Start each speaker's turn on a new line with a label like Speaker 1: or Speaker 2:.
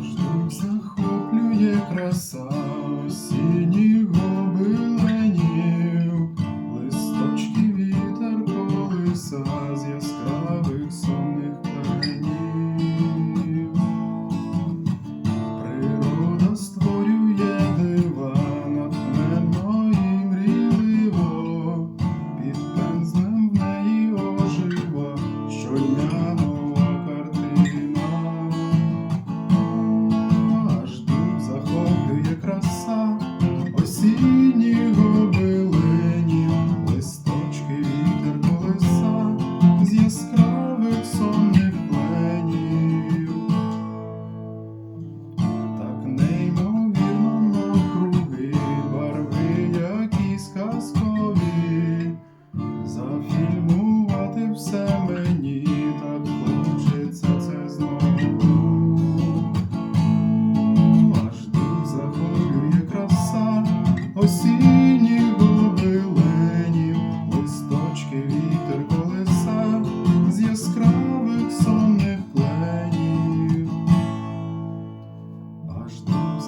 Speaker 1: Аж захоплює краса осінніх гобеленів, листочки вітер колиса з яскравих сонних осінніх гобеленів, листочки вітер колеса з яскравих сонних пленів. Аж дух